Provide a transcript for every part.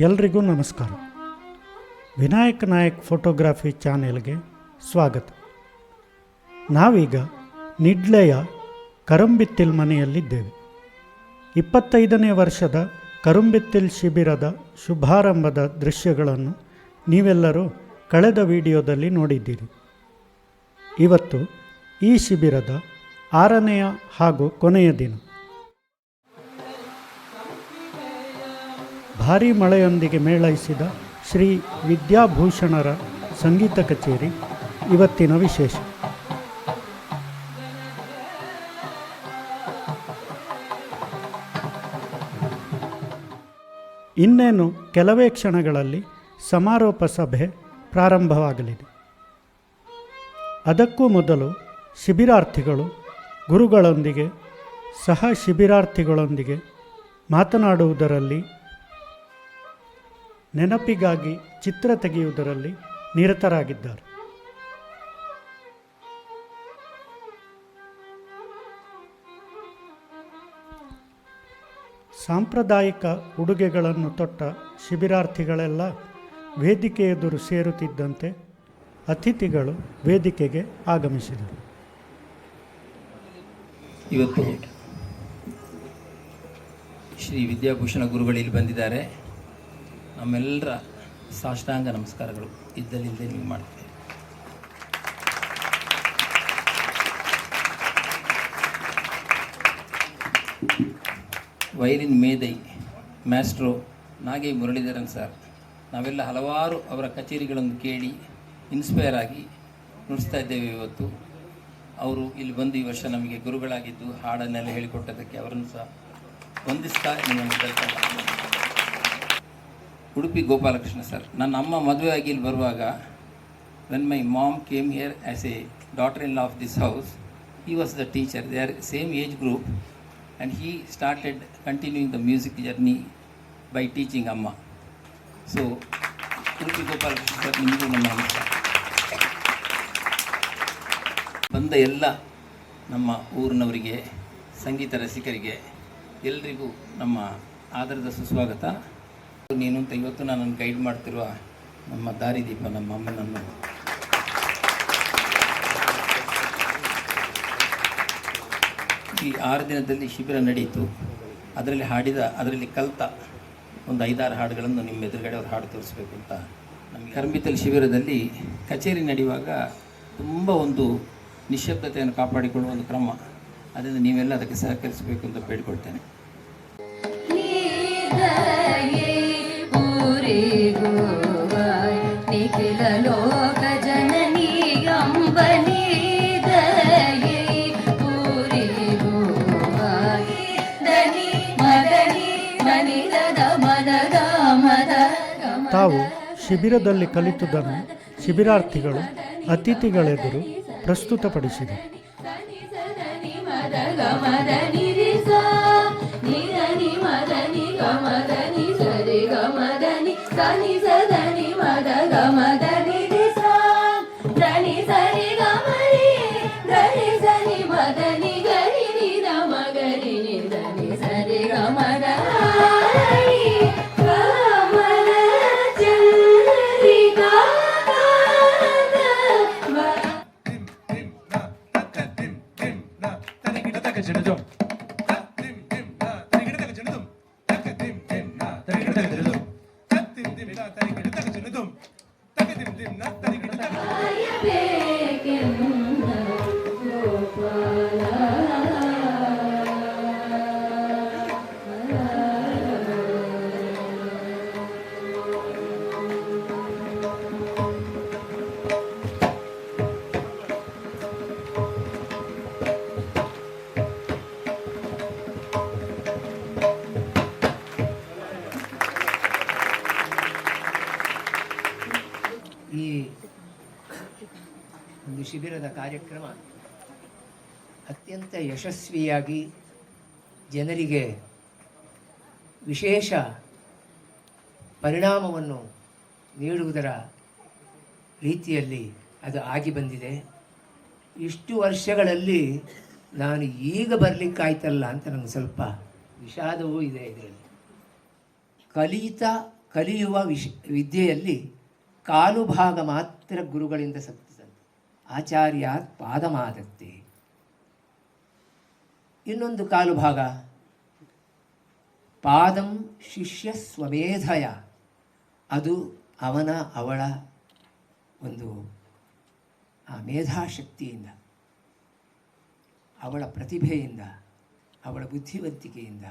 ಎಲ್ರಿಗೂ ನಮಸ್ಕಾರ. ವಿನಾಯಕ ನಾಯಕ್ ಫೋಟೋಗ್ರಫಿ ಚಾನೆಲ್ಗೆ ಸ್ವಾಗತ. ನಾವೀಗ ನಿಡ್ಲೆಯ ಕರುಂಬಿತ್ತಿಲ್ ಮನೆಯಲ್ಲಿದ್ದೇವೆ. ಇಪ್ಪತ್ತೈದನೇ ವರ್ಷದ ಕರುಂಬಿತ್ತಿಲ್ ಶಿಬಿರದ ಶುಭಾರಂಭದ ದೃಶ್ಯಗಳನ್ನು ನೀವೆಲ್ಲರೂ ಕಳೆದ ವಿಡಿಯೋದಲ್ಲಿ ನೋಡಿದ್ದೀರಿ. ಇವತ್ತು ಈ ಶಿಬಿರದ ಆರನೆಯ ಹಾಗೂ ಕೊನೆಯ ದಿನ. ಭಾರೀ ಮಳೆಯೊಂದಿಗೆ ಮೇಳೈಸಿದ ಶ್ರೀ ವಿದ್ಯಾಭೂಷಣರ ಸಂಗೀತ ಕಚೇರಿ ಇವತ್ತಿನ ವಿಶೇಷ. ಇನ್ನೇನು ಕೆಲವೇ ಕ್ಷಣಗಳಲ್ಲಿ ಸಮಾರೋಪ ಸಭೆ ಪ್ರಾರಂಭವಾಗಲಿದೆ. ಅದಕ್ಕೂ ಮೊದಲು ಶಿಬಿರಾರ್ಥಿಗಳು, ಗುರುಗಳೊಂದಿಗೆ ಸಹ ಶಿಬಿರಾರ್ಥಿಗಳೊಂದಿಗೆ ಮಾತನಾಡುವುದರಲ್ಲಿ ನೆನಪಿಗಾಗಿ ಚಿತ್ರ ತೆಗೆಯುವುದರಲ್ಲಿ ನಿರತರಾಗಿದ್ದಾರೆ. ಸಾಂಪ್ರದಾಯಿಕ ಉಡುಗೆಗಳನ್ನು ತೊಟ್ಟ ಶಿಬಿರಾರ್ಥಿಗಳೆಲ್ಲ ವೇದಿಕೆ ಎದುರು ಸೇರುತ್ತಿದ್ದಂತೆ ಅತಿಥಿಗಳು ವೇದಿಕೆಗೆ ಆಗಮಿಸಿದರು. ಇವತ್ತು ಶ್ರೀ ವಿದ್ಯಾಭೂಷಣ ಗುರುಗಳು ಇಲ್ಲಿ ಬಂದಿದ್ದಾರೆ. ನಮ್ಮೆಲ್ಲರ ಸಾಷ್ಟಾಂಗ ನಮಸ್ಕಾರಗಳು. ಇದ್ದಲ್ಲಿಂದ ನೀವು ಮಾಡ್ತೀವಿ ವೈರಿನ್ ಮೇದೈ ಮ್ಯಾಸ್ಟ್ರೋ ನಾಗೇ ಮುರಳೀಧರನ್ ಸರ್, ನಾವೆಲ್ಲ ಹಲವಾರು ಅವರ ಕಚೇರಿಗಳನ್ನು ಕೇಳಿ ಇನ್ಸ್ಪೈರ್ ಆಗಿ ನುಡಿಸ್ತಾ ಇದ್ದೇವೆ ಇವತ್ತು. ಅವರು ಇಲ್ಲಿ ಬಂದು ಈ ವರ್ಷ ನಮಗೆ ಗುರುಗಳಾಗಿದ್ದು ಹಾಡನ್ನೆಲ್ಲ ಹೇಳಿಕೊಟ್ಟದಕ್ಕೆ ಅವರನ್ನು ಸಹ ವಂದಿಸ್ತಾ ಕೇಳ್ತಾ ಉಡುಪಿ ಗೋಪಾಲಕೃಷ್ಣ ಸರ್. ನನ್ನ ಅಮ್ಮ ಮದುವೆ ಆಗಿ ಇಲ್ಲಿ ಬರುವಾಗ when my mom came here as a daughter in law of this house he was the teacher they are same age group and he started continuing the music journey by teaching ಅಮ್ಮ so Udupi Gopalakrishna sir ನಿಮಗೂ ನಮ್ಮ ಬಂದ ಎಲ್ಲ ನಮ್ಮ ಊರಿನವರಿಗೆ, ಸಂಗೀತ ರಸಿಕರಿಗೆ ಎಲ್ರಿಗೂ ನಮ್ಮ ಆದರದ ಸುಸ್ವಾಗತ. ನೀನು ಅಂತ ಇವತ್ತು ನನ್ನನ್ನು ಗೈಡ್ ಮಾಡ್ತಿರುವ ನಮ್ಮ ದಾರಿದೀಪ ನಮ್ಮ ಅಮ್ಮನನ್ನು. ಈ ಆರು ದಿನದಲ್ಲಿ ಶಿಬಿರ ನಡೆಯಿತು ಅದರಲ್ಲಿ ಹಾಡಿದ, ಅದರಲ್ಲಿ ಕಲಿತ ಒಂದು ಐದಾರು ಹಾಡುಗಳನ್ನು ನಿಮ್ಮ ಎದುರುಗಡೆ ಅವ್ರು ಹಾಡು ತೋರಿಸ್ಬೇಕು ಅಂತ. ನಮ್ಮ ಕರ್ಮಿತಲ್ ಶಿಬಿರದಲ್ಲಿ ಕಚೇರಿ ನಡೆಯುವಾಗ ತುಂಬ ಒಂದು ನಿಶ್ಶಬ್ದತೆಯನ್ನು ಕಾಪಾಡಿಕೊಳ್ಳುವ ಒಂದು ಕ್ರಮ. ಅದರಿಂದ ನೀವೆಲ್ಲ ಅದಕ್ಕೆ ಸಹಕರಿಸಬೇಕು ಅಂತ ಬೇಡಿಕೊಳ್ತೇನೆ. ಶಿಬಿರದಲ್ಲಿ ಕಲಿತುದನ್ನು ಶಿಬಿರಾರ್ಥಿಗಳು ಅತಿಥಿಗಳೆದುರು ಪ್ರಸ್ತುತಪಡಿಸಿದರು ಗಮದನಿ ಸರಿ ಗಮದನಿ ಸನಿ ಸದನಿ ಕಾರ್ಯಕ್ರಮ. ಅತ್ಯಂತ ಯಶಸ್ವಿಯಾಗಿ ಜನರಿಗೆ ವಿಶೇಷ ಪರಿಣಾಮವನ್ನು ನೀಡುವುದರ ರೀತಿಯಲ್ಲಿ ಅದು ಆಗಿ ಬಂದಿದೆ. ಇಷ್ಟು ವರ್ಷಗಳಲ್ಲಿ ನಾನು ಈಗ ಬರಲಿಕ್ಕಾಯ್ತಲ್ಲ ಅಂತ ನನಗೆ ಸ್ವಲ್ಪ ವಿಷಾದವೂ ಇದೆ ಇದರಲ್ಲಿ. ಕಲಿತ, ಕಲಿಯುವ ವಿಶ್ ವಿದ್ಯೆಯಲ್ಲಿ ಕಾಲು ಭಾಗ ಮಾತ್ರ ಗುರುಗಳಿಂದ ಸಪ್ತಂತೆ ಆಚಾರ್ಯಾತ್ ಪಾದಮಾದತ್ತೆ. ಇನ್ನೊಂದು ಕಾಲು ಭಾಗ. ಪಾದಂ ಶಿಷ್ಯ ಸ್ವಮೇಧಯ. ಅದು ಅವನ ಅವಳ ಒಂದು, ಆ ಮೇಧಾಶಕ್ತಿಯಿಂದ, ಅವಳ ಪ್ರತಿಭೆಯಿಂದ, ಅವಳ ಬುದ್ಧಿವಂತಿಕೆಯಿಂದ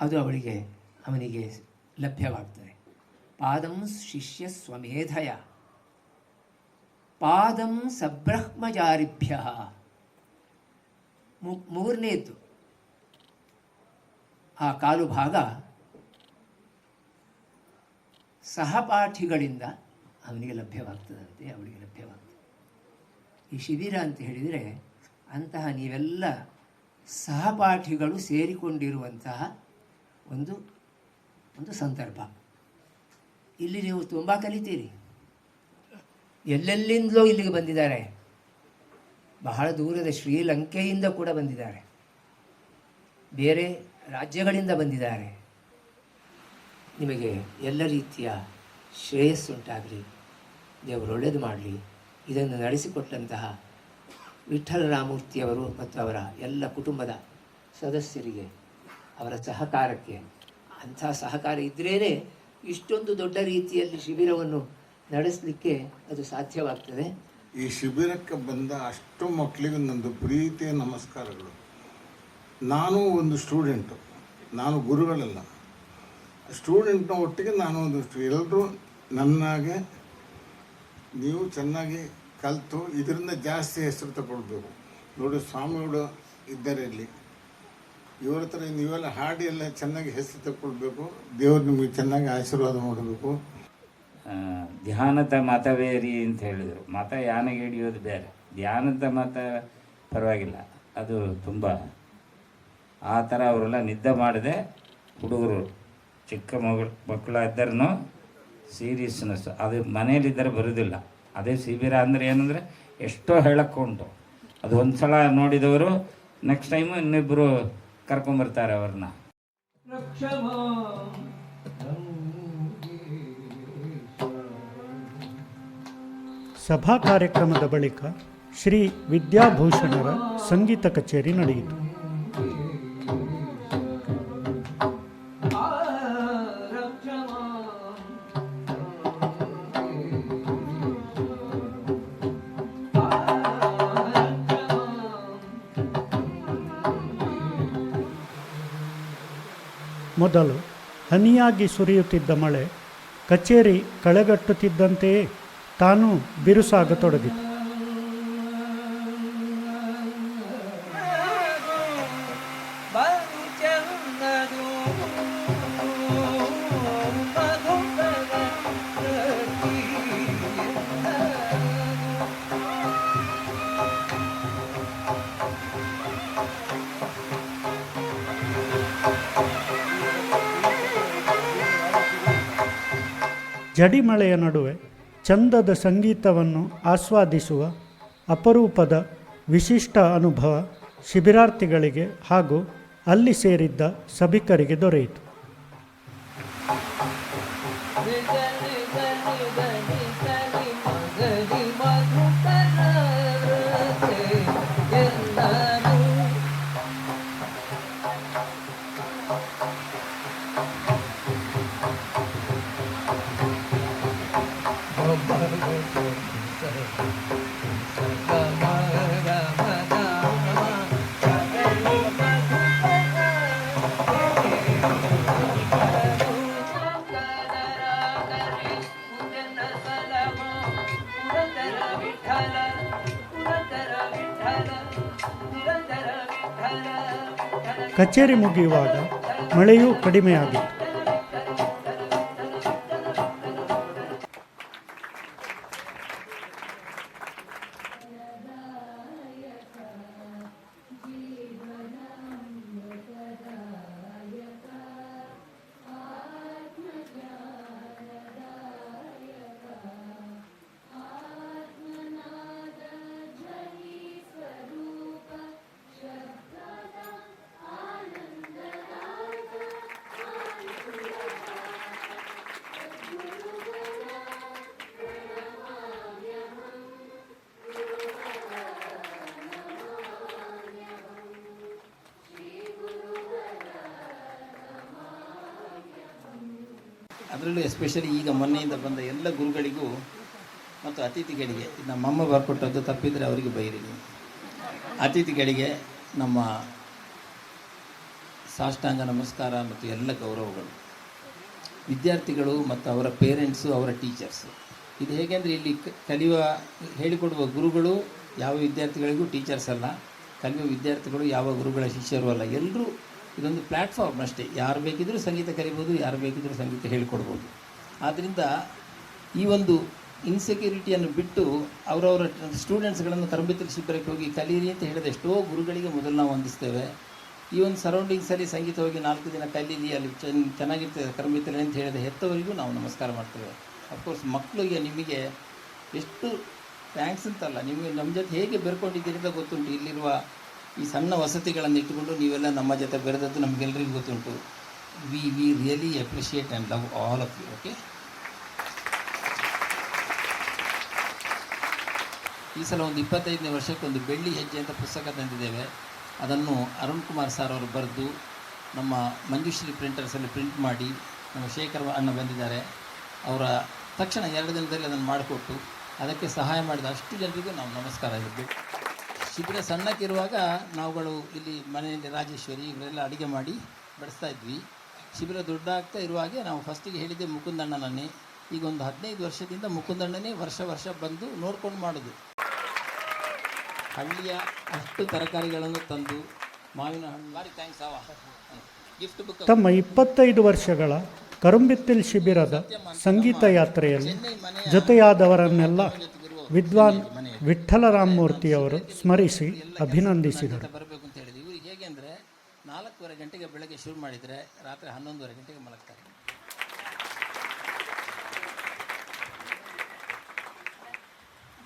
ಅದು ಅವಳಿಗೆ, ಅವನಿಗೆ ಲಭ್ಯವಾಗ್ತದೆ. ಪಾದಂ ಶಿಷ್ಯ ಸ್ವಮೇಧಯ. ಪಾದಂ ಸಬ್ರಹ್ಮಚಾರಿಭ್ಯ. ಮೂರನೇದ್ದು ಆ ಕಾಲು ಭಾಗ ಸಹಪಾಠಿಗಳಿಂದ ಅವನಿಗೆ ಲಭ್ಯವಾಗ್ತದಂತೆ, ಅವಳಿಗೆ ಲಭ್ಯವಾಗ್ತದೆ. ಈ ಶಿಬಿರ ಅಂತ ಹೇಳಿದರೆ ಅಂತಹ ನೀವೆಲ್ಲ ಸಹಪಾಠಿಗಳು ಸೇರಿಕೊಂಡಿರುವಂತಹ ಒಂದು ಒಂದು ಸಂದರ್ಭ. ಇಲ್ಲಿ ನೀವು ತುಂಬ ಕಲಿತೀರಿ. ಎಲ್ಲೆಲ್ಲಿಂದಲೋ ಇಲ್ಲಿಗೆ ಬಂದಿದ್ದಾರೆ. ಬಹಳ ದೂರದ ಶ್ರೀಲಂಕೆಯಿಂದ ಕೂಡ ಬಂದಿದ್ದಾರೆ. ಬೇರೆ ರಾಜ್ಯಗಳಿಂದ ಬಂದಿದ್ದಾರೆ. ನಿಮಗೆ ಎಲ್ಲ ರೀತಿಯ ಶ್ರೇಯಸ್ಸುಂಟಾಗಲಿ ದೇವರು ಒಳ್ಳೆಯದು ಮಾಡಲಿ. ಇದನ್ನು ನಡೆಸಿಕೊಟ್ಟಂತಹ ವಿಠಲರಾಮೂರ್ತಿಯವರು ಮತ್ತು ಅವರ ಎಲ್ಲ ಕುಟುಂಬದ ಸದಸ್ಯರಿಗೆ, ಅವರ ಸಹಕಾರಕ್ಕೆ ಅಂಥ ಸಹಕಾರ ಇದ್ರೇ ಇಷ್ಟೊಂದು ದೊಡ್ಡ ರೀತಿಯಲ್ಲಿ ಶಿಬಿರವನ್ನು ನಡೆಸಲಿಕ್ಕೆ ಅದು ಸಾಧ್ಯವಾಗ್ತದೆ. ಈ ಶಿಬಿರಕ್ಕೆ ಬಂದ ಅಷ್ಟು ಮಕ್ಕಳಿಗೂ ನಂದು ಪ್ರೀತಿಯ ನಮಸ್ಕಾರಗಳು. ನಾನು ಒಂದು ಸ್ಟೂಡೆಂಟು ನಾನು ಗುರುಗಳಲ್ಲ. ಸ್ಟೂಡೆಂಟ್ನ ಒಟ್ಟಿಗೆ ನಾನು ಒಂದು ಎಲ್ಲರೂ ನನ್ನಾಗೆ, ನೀವು ಚೆನ್ನಾಗಿ ಕಲಿತು, ಇದರಿಂದ ಜಾಸ್ತಿ ಹೆಸರು ತಗೊಳ್ಬೇಕು. ನೋಡಿ, ಸ್ವಾಮಿಗಳು ಇದ್ದಾರೆ ಇಲ್ಲಿ. ಇವರ ಹತ್ರ ನೀವೆಲ್ಲ ಹಾಡಿ ಎಲ್ಲ ಚೆನ್ನಾಗಿ ಹೆಸರು ತಗೊಳ್ಬೇಕು. ದೇವರು ನಿಮಗೆ ಚೆನ್ನಾಗಿ ಆಶೀರ್ವಾದ ಮಾಡಬೇಕು. ಧ್ಯಾನದ ಮತವೇರಿ ಅಂತ ಹೇಳಿದರು. ಮತ ಯಾನೆಗೆ ಹಿಡಿಯೋದು ಬೇರೆ. ಧ್ಯಾನದ ಮತ ಪರವಾಗಿಲ್ಲ. ಅದು ತುಂಬ ಆ ಥರ ಅವರೆಲ್ಲ ನಿದ್ದೆ ಮಾಡದೆ. ಹುಡುಗರು, ಚಿಕ್ಕ ಮಗಳು ಮಕ್ಕಳಾದರೂ ಸೀರಿಯಸ್ನೆಸ್. ಅದು ಮನೇಲಿದ್ದರೆ ಬರೋದಿಲ್ಲ. ಅದೇ ಶಿಬಿರ ಅಂದರೆ ಏನಂದರೆ ಎಷ್ಟೋ ಹೇಳಕ್ಕೆ ಅದು ಒಂದು ಸಲ ನೋಡಿದವರು ನೆಕ್ಸ್ಟ್ ಟೈಮು ಇನ್ನಿಬ್ಬರು ಕರ್ಕೊಂಬರ್ತಾರೆ ಅವ್ರನ್ನ. ಸಭಾ ಕಾರ್ಯಕ್ರಮದ ಬಳಿಕ ಶ್ರೀ ವಿದ್ಯಾಭೂಷಣರ ಸಂಗೀತ ಕಚೇರಿ ನಡೆಯಿತು. ಮೊದಲು ಹನಿಯಾಗಿ ಸುರಿಯುತ್ತಿದ್ದ ಮಳೆ ಕಚೇರಿ ಕಳೆಗಟ್ಟುತ್ತಿದ್ದಂತೆಯೇ ತಾನೂ ಬಿರುಸಾಗತೊಡಗಿತು. ಜಡಿಮಳೆಯ ನಡುವೆ ಚಂದದ ಸಂಗೀತವನ್ನು ಆಸ್ವಾದಿಸುವ ಅಪರೂಪದ ವಿಶಿಷ್ಟ ಅನುಭವ ಶಿಬಿರಾರ್ಥಿಗಳಿಗೆ ಹಾಗೂ ಅಲ್ಲಿ ಸೇರಿದ್ದ ಸಭಿಕರಿಗೆ ದೊರೆಯಿತು. ಕಚೇರಿ ಮುಗಿಯುವಾಗ ಮಳೆಯೂ ಕಡಿಮೆಯಾಗಿತ್ತು. ಅದರಲ್ಲೂ ಎಸ್ಪೆಷಲಿ ಈಗ ಮೊನ್ನೆಯಿಂದ ಬಂದ ಎಲ್ಲ ಗುರುಗಳಿಗೂ ಮತ್ತು ಅತಿಥಿಗಳಿಗೆ ನಮ್ಮಮ್ಮ ಬರ್ಕೊಟ್ಟದ್ದು ತಪ್ಪಿದರೆ ಅವರಿಗೆ ಬೈರಿ. ಅತಿಥಿಗಳಿಗೆ ನಮ್ಮ ಸಾಷ್ಟಾಂಗ ನಮಸ್ಕಾರ ಮತ್ತು ಎಲ್ಲ ಗೌರವಗಳು. ವಿದ್ಯಾರ್ಥಿಗಳು ಮತ್ತು ಅವರ ಪೇರೆಂಟ್ಸು ಅವರ ಟೀಚರ್ಸು ಇದು ಹೇಗೆ ಅಂದರೆ ಇಲ್ಲಿ ಕಲಿಯುವ, ಹೇಳಿಕೊಡುವ ಗುರುಗಳು ಯಾವ ವಿದ್ಯಾರ್ಥಿಗಳಿಗೂ ಟೀಚರ್ಸ್ ಅಲ್ಲ. ಕಲಿಯುವ ವಿದ್ಯಾರ್ಥಿಗಳು ಯಾವ ಗುರುಗಳ ಶಿಷ್ಯರು ಅಲ್ಲ. ಎಲ್ಲರೂ ಇದೊಂದು ಪ್ಲ್ಯಾಟ್ಫಾರ್ಮ್ ಅಷ್ಟೇ. ಯಾರು ಬೇಕಿದ್ದರೂ ಸಂಗೀತ ಕರಿಬೋದು, ಯಾರು ಬೇಕಿದ್ದರೂ ಸಂಗೀತ ಹೇಳಿಕೊಡ್ಬೋದು. ಆದ್ದರಿಂದ ಈ ಒಂದು ಇನ್ಸೆಕ್ಯೂರಿಟಿಯನ್ನು ಬಿಟ್ಟು ಅವರವರ ಸ್ಟೂಡೆಂಟ್ಸ್ಗಳನ್ನು ತರಬೇತಿ ಶಿಬಿರಕ್ಕೆ ಹೋಗಿ ಕಲೀರಿ ಅಂತ ಹೇಳಿದ ಎಷ್ಟೋ ಗುರುಗಳಿಗೆ ಮೊದಲು ನಾವು ವಂದಿಸ್ತೇವೆ. ಈ ಒಂದು ಸರೌಂಡಿಂಗ್ಸಲ್ಲಿ ಸಂಗೀತ ಹೋಗಿ ನಾಲ್ಕು ದಿನ ಕಲೀರಿ, ಅಲ್ಲಿ ಚೆನ್ನ ಚೆನ್ನಾಗಿರ್ತದೆ ತರಬೇತಿ ಅಂತ ಹೇಳಿದ ಹೆತ್ತವರಿಗೂ ನಾವು ನಮಸ್ಕಾರ ಮಾಡ್ತೇವೆ. ಅಫ್ಕೋರ್ಸ್ ಮಕ್ಕಳಿಗೆ ನಿಮಗೆ ಎಷ್ಟು ಥ್ಯಾಂಕ್ಸ್ ಅಂತಲ್ಲ. ನಿಮಗೆ ನಮ್ಮ ಜೊತೆ ಹೇಗೆ ಬೆರ್ಕೊಂಡಿದ್ದೀರಿ ಅಂತ ಗೊತ್ತುಂಟು. ಇಲ್ಲಿರುವ ಈ ಸಣ್ಣ ವಸತಿಗಳನ್ನು ಇಟ್ಟುಕೊಂಡು ನೀವೆಲ್ಲ ನಮ್ಮ ಜೊತೆ ಬೆರೆದದ್ದು ನಮಗೆಲ್ಲರಿಗೂ ಗೊತ್ತುಂಟು. We we really appreciate and love all of you okay ಈ ಸಲ ಒಂದು ಇಪ್ಪತ್ತೈದನೇ ವರ್ಷಕ್ಕೆ ಒಂದು ಬೆಳ್ಳಿ ಹೆಜ್ಜೆ ಅಂತ ಪುಸ್ತಕ ತಂದಿದ್ದೇವೆ. ಅದನ್ನು ಅರುಣ್ ಕುಮಾರ್ ಸರ್ ಅವರು ಬರೆದು, ನಮ್ಮ ಮಂಜುಶ್ರೀ ಪ್ರಿಂಟರ್ಸಲ್ಲಿ ಪ್ರಿಂಟ್ ಮಾಡಿ, ನಮ್ಮ ಶೇಖರ್ ಅಣ್ಣ ಬಂದಿದ್ದಾರೆ. ಅವರ ತಕ್ಷಣ ಎರಡು ದಿನದಲ್ಲಿ ಅದನ್ನು ಮಾಡಿಕೊಟ್ಟು, ಅದಕ್ಕೆ ಸಹಾಯ ಮಾಡಿದ ಅಷ್ಟು ಜನರಿಗೂ ನಾವು ನಮಸ್ಕಾರ ಇರಬೇಕು ಶಿಬಿರ ಸಣ್ಣಕ್ಕಿರುವಾಗ ನಾವುಗಳು ಇಲ್ಲಿ ಮನೆಯಲ್ಲಿ ರಾಜೇಶ್ವರಿ ಇವರೆಲ್ಲ ಅಡುಗೆ ಮಾಡಿ ಬಡಿಸ್ತಾ ಇದ್ವಿ. ಶಿಬಿರ ದೊಡ್ಡಾಗ್ತಾ ಇರುವಾಗೆ ನಾವು ಫಸ್ಟಿಗೆ ಹೇಳಿದ್ದೆ ಮುಕುಂದಣ್ಣನನ್ನೇ. ಈಗ ಒಂದು ಹದಿನೈದು ವರ್ಷದಿಂದ ಮುಕುಂದಣ್ಣನೇ ವರ್ಷ ವರ್ಷ ಬಂದು ನೋಡ್ಕೊಂಡು ಮಾಡೋದು. ಹಳ್ಳಿಯ ಅಷ್ಟು ತರಕಾರಿಗಳನ್ನು ತಂದು ಮಾವಿನ ಹಣ್ಣು ಭಾರಿ ಥ್ಯಾಂಕ್ಸ್ ಅವ ಗಿಫ್ಟ್ ಬುಕ್ ತಮ್ಮ ಇಪ್ಪತ್ತೈದು ವರ್ಷಗಳ ಕರುಂಬಿತ್ತಿಲ್ ಶಿಬಿರದ ಸಂಗೀತ ಯಾತ್ರೆಯಲ್ಲಿ ಜೊತೆಯಾದವರನ್ನೆಲ್ಲ ವಿದ್ವಾನ್ ವಿಠ್ಠಲ ರಾಮಮೂರ್ತಿಯವರು ಸ್ಮರಿಸಿ ಅಭಿನಂದಿಸಿದರು. ಬರಬೇಕು ಅಂತ ಹೇಳಿದ್ವಿ ಇವ್ರಿಗೆ ಹೇಗೆ ಅಂದರೆ ನಾಲ್ಕೂವರೆ ಗಂಟೆಗೆ ಬೆಳಗ್ಗೆ ಶುರು ಮಾಡಿದರೆ ರಾತ್ರಿ ಹನ್ನೊಂದುವರೆ ಗಂಟೆಗೆ ಮಲಗ್ತಾರೆ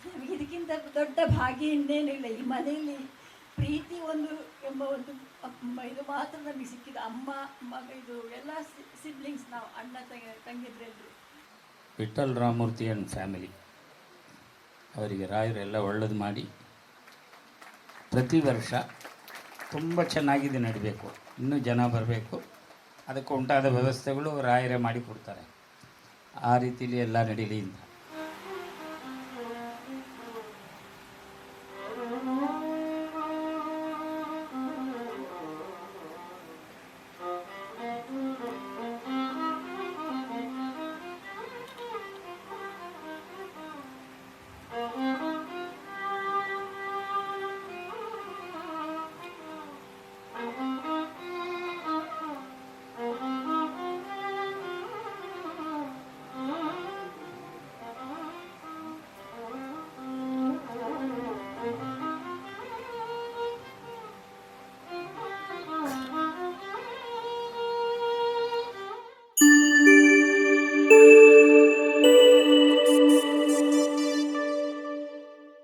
ನಮಗೆ ಇದಕ್ಕಿಂತ ದೊಡ್ಡ ಭಾಗ್ಯ ಇನ್ನೇನು ಇಲ್ಲ ಈ ಮನೆಯಲ್ಲಿ ಪ್ರೀತಿ ಒಂದು ಎಂಬ ಒಂದು ಇದು ಮಾತ್ರ ನಮಗೆ ಸಿಕ್ಕಿದೆ ಅಮ್ಮ ಮಗ ಇದು ಎಲ್ಲ ಸಿಬ್ಲಿಂಗ್ಸ್ ನಾವು ಅಣ್ಣ ತಂಗಿ ತಂಗಿದ್ರೆ ವಿಠಲ್ ರಾಮಮೂರ್ತಿ ಆ್ಯಂಡ್ ಫ್ಯಾಮಿಲಿ ಅವರಿಗೆ ರಾಯರೆಲ್ಲ ಒಳ್ಳೇದು ಮಾಡಿ ಪ್ರತಿ ವರ್ಷ ತುಂಬ ಚೆನ್ನಾಗಿದೆ ನಡೀಬೇಕು. ಇನ್ನೂ ಜನ ಬರಬೇಕು. ಅದಕ್ಕೆ ಉಂಟಾದ ವ್ಯವಸ್ಥೆಗಳು ರಾಯರೇ ಮಾಡಿಕೊಡ್ತಾರೆ ಆ ರೀತಿಯಲ್ಲಿ ಎಲ್ಲ ನಡೀಲಿ ಅಂತ.